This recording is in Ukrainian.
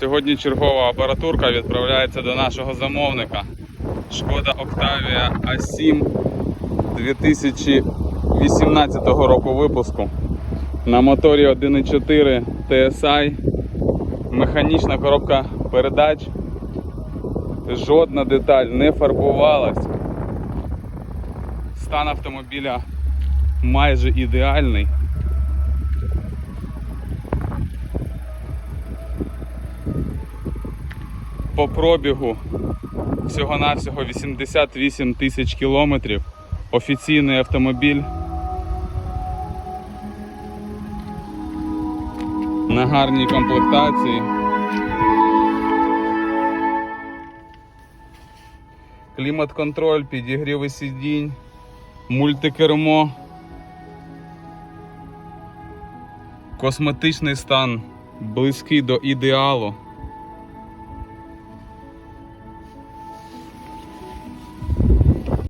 Сьогодні чергова апаратурка відправляється до нашого замовника. Шкода Octavia A7 2018 року випуску. На моторі 1.4 TSI. Механічна коробка передач. Жодна деталь не фарбувалась. Стан автомобіля майже ідеальний. По пробігу всього-навсього 88 тисяч кілометрів. Офіційний автомобіль. На гарній комплектації. Клімат-контроль, підігріви сидінь, мультикермо. Косметичний стан близький до ідеалу.